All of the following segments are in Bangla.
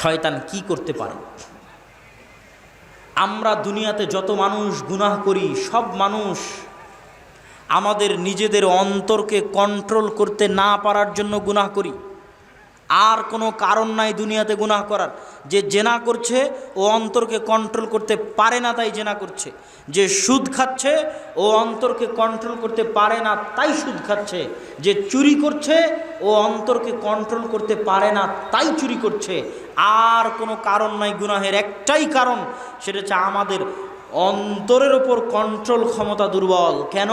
শয়তান কি করতে পারে? আমরা দুনিয়াতে যত মানুষ গুনাহ করি, সব মানুষ আমাদের নিজেদের অন্তরকে কন্ট্রোল করতে না পারার জন্য গুনাহ করি। আর কোনো কারণ নাই দুনিয়াতে গুনাহ করার। যে জেনা করছে, ও অন্তরকে কন্ট্রোল করতে পারে না তাই জেনা করছে। যে সুদ খাচ্ছে, ও অন্তরকে কন্ট্রোল করতে পারে না তাই সুদ খাচ্ছে। যে চুরি করছে, ও অন্তরকে কন্ট্রোল করতে পারে না তাই চুরি করছে। আর কোনো কারণ নাই গুনাহের একটাই কারণ, সেটা হচ্ছে আমাদের অন্তরের ওপর কন্ট্রোল ক্ষমতা দুর্বল। কেন?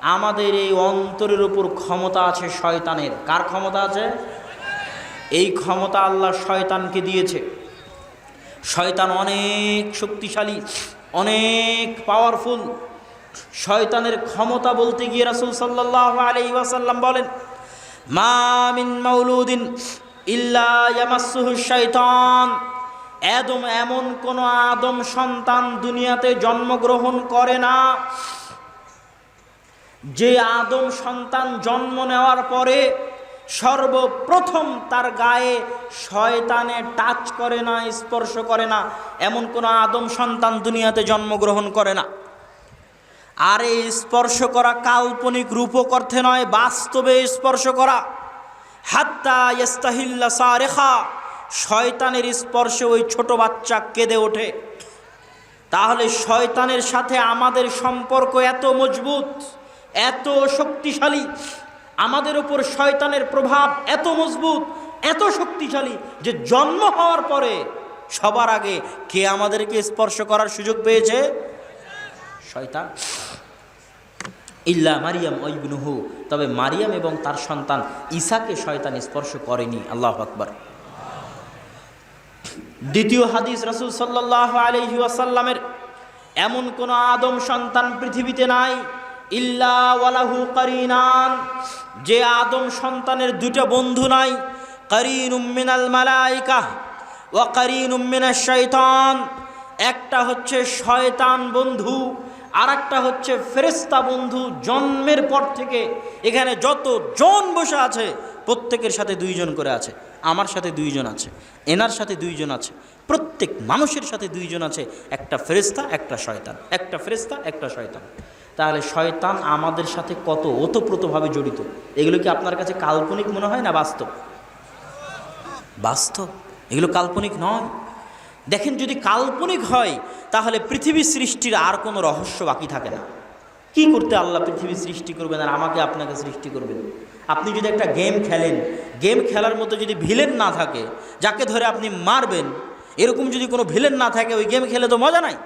আমাদের এই অন্তরের ওপর ক্ষমতা আছে শয়তানের। কার ক্ষমতা আছে? এই ক্ষমতা আল্লাহ শয়তানকে দিয়েছে। শয়তান অনেক শক্তিশালী, অনেক পাওয়ারফুল শয়তানের ক্ষমতা বলতে গিয়ে রাসুল সাল্লাহ আলি ওয়াসাল্লাম বলেন, মা মিন মাউলুদিন ইল্লা ইয়ামাসসুহু শয়তান এদম এমন কোন আদম সন্তান দুনিয়াতে জন্মগ্রহণ করে না, যে আদম সন্তান জন্ম নেওয়ার পরে সর্বপ্রথম তার গায়ে শয়তানে টাচ করে না, স্পর্শ করে না। এমন কোনো আদম সন্তান দুনিয়াতে জন্মগ্রহণ করে না। আর এই স্পর্শ করা কাল্পনিক রূপক অর্থে নয়, বাস্তবে স্পর্শ করা। হাত্তা ইস্তাহিল্লা সারেখা, শয়তানের স্পর্শে ওই ছোট বাচ্চা কেঁদে ওঠে। তাহলে শয়তানের সাথে আমাদের সম্পর্ক এত মজবুত, এত শক্তিশালী আমাদের উপর শয়তানের প্রভাব এত মজবুত, এত শক্তিশালী যে জন্ম হওয়ার পরে সবার আগে কে আমাদেরকে স্পর্শ করার সুযোগ পেয়েছে? শয়তান। ইল্লা মারিয়াম ঐবনুহু তবে মারিয়াম এবং তার সন্তান ঈসাকে শয়তান স্পর্শ করেনি। আল্লাহ আকবর। দ্বিতীয় হাদিস রসুল সাল্লাহ আলহি আসাল্লামের এমন কোনো আদম সন্তান পৃথিবীতে নাই ইল্লা ওয়ালাহু করিনান। যে আদম সন্তানের দুটো বন্ধু নাই করিন উম্মিনাল মালাইকা ও করিন উম্মিনা শৈতান একটা হচ্ছে শয়তান বন্ধু আর একটা হচ্ছে ফেরেস্তা বন্ধু। জন্মের পর থেকে এখানে যত জন বসে আছে, প্রত্যেকের সাথে দুইজন করে আছে, আমার সাথে দুইজন আছে, এনার সাথে দুইজন আছে, প্রত্যেক মানুষের সাথে দুইজন আছে, একটা ফেরেস্তা একটা শয়তান, একটা ফেরেস্তা একটা শয়তান। তাহলে শয়তান আমাদের সাথে কত ওতপ্রোতভাবে জড়িত? এগুলো কি আপনার কাছে কাল্পনিক মনে হয় না বাস্তব? বাস্তব? এগুলো কাল্পনিক নয়। দেখেন, যদি কাল্পনিক হয়, তাহলে পৃথিবী সৃষ্টির আর কোনো রহস্য বাকি থাকে না। কি করতে আল্লাহ পৃথিবী সৃষ্টি করবেন আর আমাকে আপনাকে সৃষ্টি করবেন? আপনি যদি একটা গেম খেলেন, গেম খেলার মতো যদি ভিলেন না থাকে, যাকে ধরে আপনি মারবেন, এরকম যদি কোনো ভিলেন না থাকে, ওই গেম খেলে তো মজা নাই।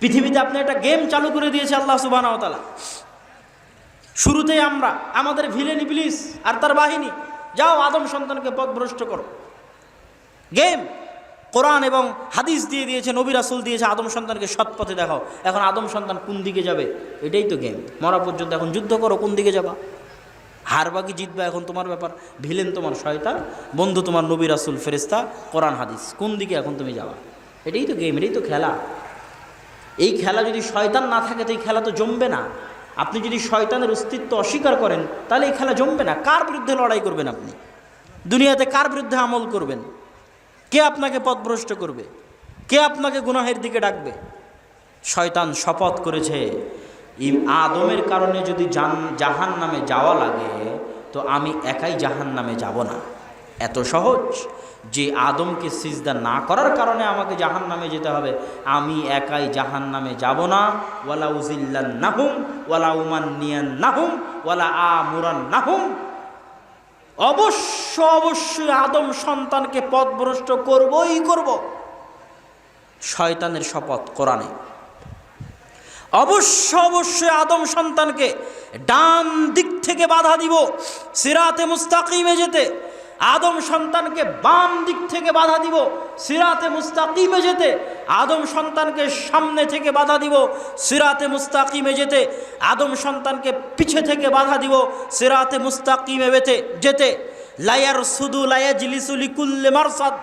পৃথিবীতে আপনি একটা গেম চালু করে দিয়েছে আল্লাহ সুবাহতালা শুরুতেই আমরা, আমাদের ভিলেন ইবলিস আর তার বাহিনী, যাও আদম সন্তানকে পথভ্রষ্ট করো। গেম, কোরআন এবং হাদিস দিয়ে দিয়েছে, নবী রাসুল দিয়েছে, আদম সন্তানকে সৎ পথে দেখাও। এখন আদম সন্তান কোন দিকে যাবে? এটাই তো গেম। মরা পর্যন্ত এখন যুদ্ধ করো, কোন দিকে যাবা? হারবা কি জিতবা এখন তোমার ব্যাপার। ভিলেন তোমার শয়তান, বন্ধু তোমার নবী রাসুল ফেরিস্তা কোরআন, হাদিস। কোন দিকে এখন তুমি যাবা? এটাই তো গেম, এটাই তো খেলা। এই খেলা যদি শয়তান না থাকে, তো এই খেলা তো জমবে না। আপনি যদি শয়তানের অস্তিত্ব অস্বীকার করেন, তাহলে এই খেলা জমবে না। কার বিরুদ্ধে লড়াই করবেন আপনি? দুনিয়াতে কার বিরুদ্ধে আমল করবেন? কে আপনাকে পথভ্রষ্ট করবে? কে আপনাকে গুনাহের দিকে ডাকবে? শয়তান শপথ করেছে আদমের কারণে যদি জান জাহান নামে যাওয়া লাগে, তো আমি একাই জাহান নামে যাব না। এত সহজ যে আদমকে সিজদা না করার কারণে আমাকে জাহান নামে যেতে হবে। আমি একাই জাহান নামে যাব না। ওয়ালা উজিল্লান নাহুম ওয়ালা উমান নিয়ান নাহুম ওয়ালা আ মুরান নাহুম অবশ্য অবশ্যই আদম সন্তানকে পথভ্রষ্ট করবই করব। শয়তানের শপথ কোরআনে। অবশ্য অবশ্যই আদম সন্তানকে ডান দিক থেকে বাধা দিব। সিরাতে মুস্তাকিমে যেতে। আদম সন্তানকে বাম দিক থেকে বাধা দিব, সিরাতে মুস্তাকিমে যেতে, আদম সন্তানকে সামনে থেকে বাধা দিব, সিরাতে মুস্তাকিমে যেতে, আদম সন্তানকে পিছে থেকে বাধা দিব, সিরাতে মুস্তাকিমে বেতে, যেতে। লায়ার সুদু লায়া জিলিসুলি কুল্লে মারসাদ।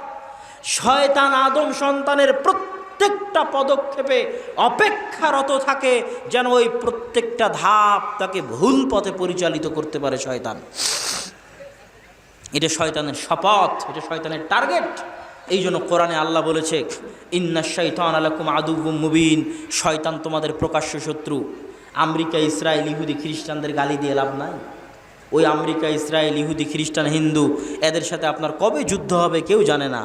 শয়তান আদম সন্তানের প্রত্যেকটা পদক্ষেপে অপেক্ষারত থাকে, যেন ওই প্রত্যেকটা ধাপ তাকে ভুল পথে পরিচালিত করতে পারে শয়তান। এটা শয়তানের শপথ, এটা শয়তানের টার্গেট। এই জন্য কোরআনে আল্লাহ বলেছে, ইন্না শৈতান আলাকুম আদুবুম মুবিন। শয়তান তোমাদের প্রকাশ্য শত্রু। আমেরিকা, ইসরায়েল, ইহুদি, খ্রিস্টানদের গালি দিয়ে লাভ নাই। ওই আমেরিকা, ইসরায়েল, ইহুদি, খ্রিস্টান, হিন্দু, এদের সাথে আপনার কবে যুদ্ধ হবে কেউ জানে না।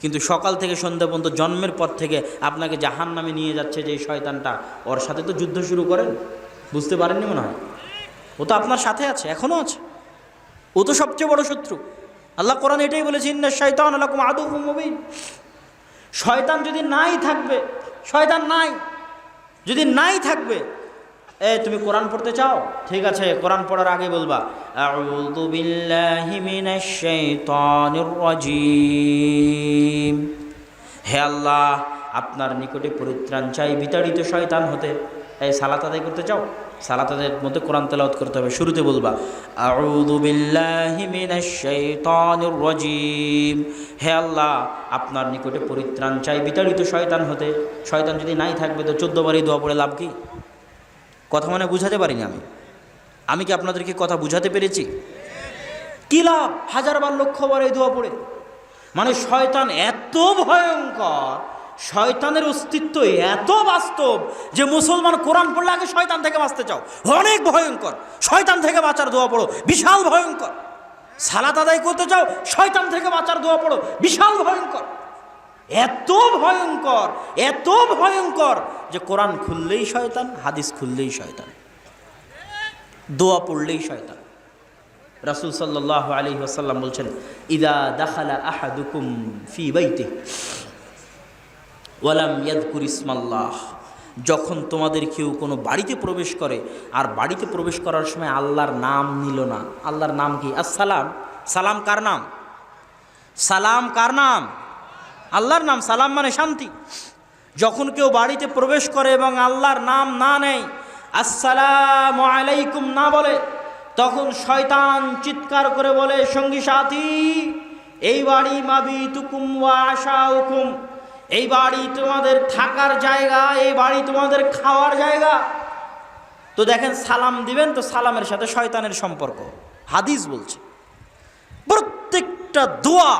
কিন্তু সকাল থেকে সন্ধ্যা পর্যন্ত জন্মের পর থেকে আপনাকে জাহান নামে নিয়ে যাচ্ছে যে এই শয়তানটা। ওর সাথে তো যুদ্ধ শুরু করেন। বুঝতে পারেননি মনে হয়? ও তো আপনার সাথে আছে এখনও আছে। ও তো সবচেয়ে বড় শত্রু। আল্লাহ কোরআন এটাই বলেছে, ইন্না শয়তান আলাকুম আদু মুবিন। শয়তান যদি নাই থাকবে, শয়তান নাই, যদি নাই থাকবে, এ তুমি কোরআন পড়তে চাও? ঠিক আছে, কোরআন পড়ার আগে বলবা হে আল্লাহ, আপনার নিকটে পরিত্রাণ চাই, বিতাড়িত শয়তান হতে। এই সালাত আদায় করতে চাও? সালাত আদায়ের মধ্যে কোরআন তেলাওয়াত করতে হবে, শুরুতে বলবা, আউযু বিল্লাহি মিনাশ শাইতানির রাজিম। হে আল্লাহ, আপনার নিকটে পরিত্রাণ চাই, বিতাড়িত শয়তান হতে। শয়তান যদি নাই থাকবে তো চোদ্দ বারই দোয়া পড়ে লাভ কি? কথা মানে বুঝাতে পারিনি আমি। আমি কি আপনাদেরকে কথা বুঝাতে পেরেছি? কি লাভ? হাজার হাজারবার লক্ষবার এই দোয়া পড়ে। মানে শয়তান এত ভয়ঙ্কর শয়তানের অস্তিত্ব এত বাস্তব যে মুসলমান কোরআন পড়লে আগে শয়তান থেকে বাঁচতে চাও। অনেক ভয়ঙ্কর। শয়তান থেকে বাঁচার দোয়া পড়ো। বিশাল ভয়ঙ্কর। সালাত আদায় করতে চাও, শয়তান থেকে বাঁচার দোয়া পড়ো। বিশাল ভয়ঙ্কর। এত ভয়ঙ্কর এত ভয়ঙ্কর যে কোরআন খুললেই শয়তান, হাদিস খুললেই শয়তান। দোয়া পড়লেই শয়তান। রাসুল সাল্লাহ আলী ওসাল্লাম বলছেন, ইদা দাখালা আহাদুকুম ফি বাইতে ওয়ালাম ইয়াদকুর ইসমাল্লাহ। যখন তোমাদের কেউ কোনো বাড়িতে প্রবেশ করে, আর বাড়িতে প্রবেশ করার সময় আল্লাহর নাম নিল না। আল্লাহর নাম কি? আসসালাম। সালাম কার নাম? সালাম কার নাম? আল্লাহর নাম। সালাম মানে শান্তি। যখন কেউ বাড়িতে প্রবেশ করে এবং আল্লাহর নাম না নেয়, আসসালাম আলাইকুম না বলে, তখন শয়তান চিৎকার করে বলে, সঙ্গী সাথী, এই বাড়ি মাবি তুকুম ওয়া আশা হুকুম এই বাড়ি তোমাদের থাকার জায়গা, এই বাড়ি তোমাদের খাওয়ার জায়গা। তো দেখেন, সালাম দিবেন, তো সালামের সাথে শয়তানের সম্পর্ক। হাদিস বলছে, প্রত্যেকটা দোয়া,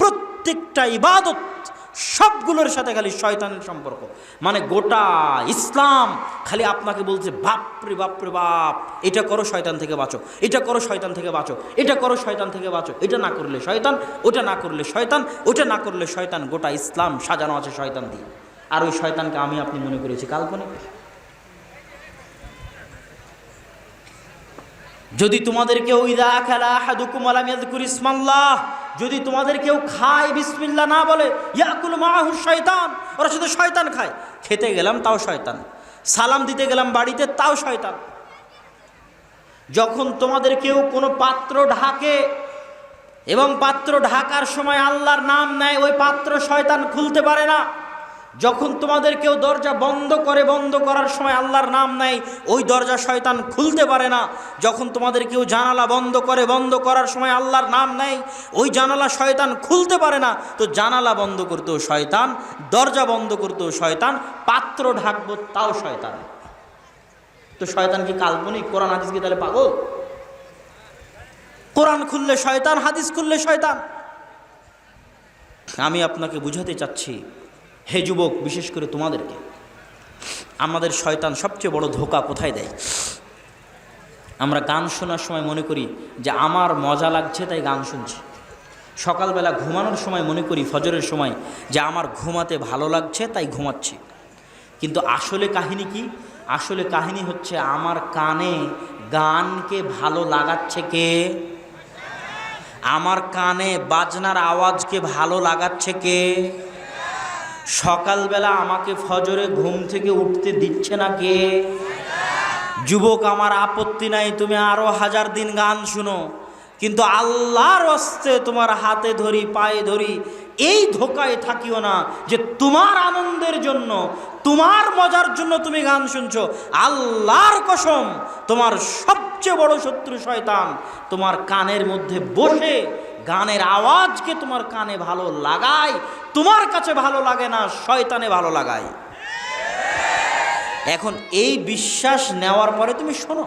প্রত্যেকটা ইবাদত সবগুলোর সাথে খালি শয়তানের সম্পর্ক। মানে গোটা ইসলাম খালি আপনাকে বলছে, বাপরে বাপরে, বাপ, এটা করো শয়তান থেকে বাঁচো, এটা করো শয়তান থেকে বাঁচো, এটা করো শয়তান থেকে বাঁচো, এটা না করলে শয়তান, ওটা না করলে শয়তান, ওটা না করলে শয়তান, গোটা ইসলাম সাজানো আছে শয়তান দিয়ে। আর ওই শয়তানকে আমি আপনি মনে করেছি কাল্পনিক। যদি তোমাদের কেউ, ইদা খেলা হাদুকুম আলাম ইয়াদকুর ইসমাল্লাহ যদি তোমাদের কেউ খায় বিসমিল্লা না বলে, ইয়াকুল মাহু শয়তান, ওরা শুধু শয়তান খায়। খেতে গেলাম, তাও শয়তান। সালাম দিতে গেলাম বাড়িতে, তাও শয়তান। যখন তোমাদের কেউ কোনো পাত্র ঢাকে এবং পাত্র ঢাকার সময় আল্লাহর নাম নেয়, ওই পাত্র শয়তান খুলতে পারে না। যখন তোমাদের কেউ দরজা বন্ধ করে বন্ধ করার সময় আল্লাহর নাম নেয়, ওই দরজা শয়তান খুলতে পারে না। যখন তোমাদের কেউ জানালা বন্ধ করে বন্ধ করার সময় আল্লাহর নাম নেয়, ওই জানালা শয়তান খুলতে পারে না। তো জানালা বন্ধ করতেও শয়তান, দরজা বন্ধ করতেও শয়তান, পাত্র ঢাকবো তাও শয়তান। তো শয়তান কি কাল্পনিক? কোরআন, হাদিস কি তাহলে পাগল? কোরআন খুললে শয়তান, হাদিস খুললে শয়তান। আমি আপনাকে বুঝাতে চাচ্ছি হে যুবক, বিশেষ করে তোমাদেরকে। আমাদের শয়তান সবচেয়ে বড় ধোকা কোথায় দেয়? আমরা গান শোনার সময় মনে করি যে আমার মজা লাগছে, তাই গান শুনছি। সকালবেলা ঘুমানোর সময় মনে করি, ফজরের সময়, যে আমার ঘুমাতে ভালো লাগছে, তাই ঘুমাচ্ছি। কিন্তু আসলে কাহিনী কি? আসলে কাহিনী হচ্ছে আমার কানে গানকে ভালো লাগাচ্ছে কে? আমার কানে বাজনার আওয়াজকে ভালো লাগাচ্ছে কে? সকালবেলা আমাকে ফজরে ঘুম থেকে উঠতে দিচ্ছে না কে? যুবক, আমার আপত্তি নাই, তুমি আরও হাজার দিন গান শুনো। কিন্তু আল্লাহর অস্তে তোমার হাতে ধরি, পায়ে ধরি, এই ধোকায় থাকিও না যে তোমার আনন্দের জন্য, তোমার মজার জন্য তুমি গান শুনছো। আল্লাহর কসম, তোমার সবচেয়ে বড় শত্রু শয়তান, তোমার কানের মধ্যে বসে গানের আওয়াজকে তোমার কানে ভালো লাগায় তোমার কাছে ভালো লাগে না, শয়তানে ভালো লাগায়। এখন এই বিশ্বাস নেওয়ার পরে তুমি শোনো।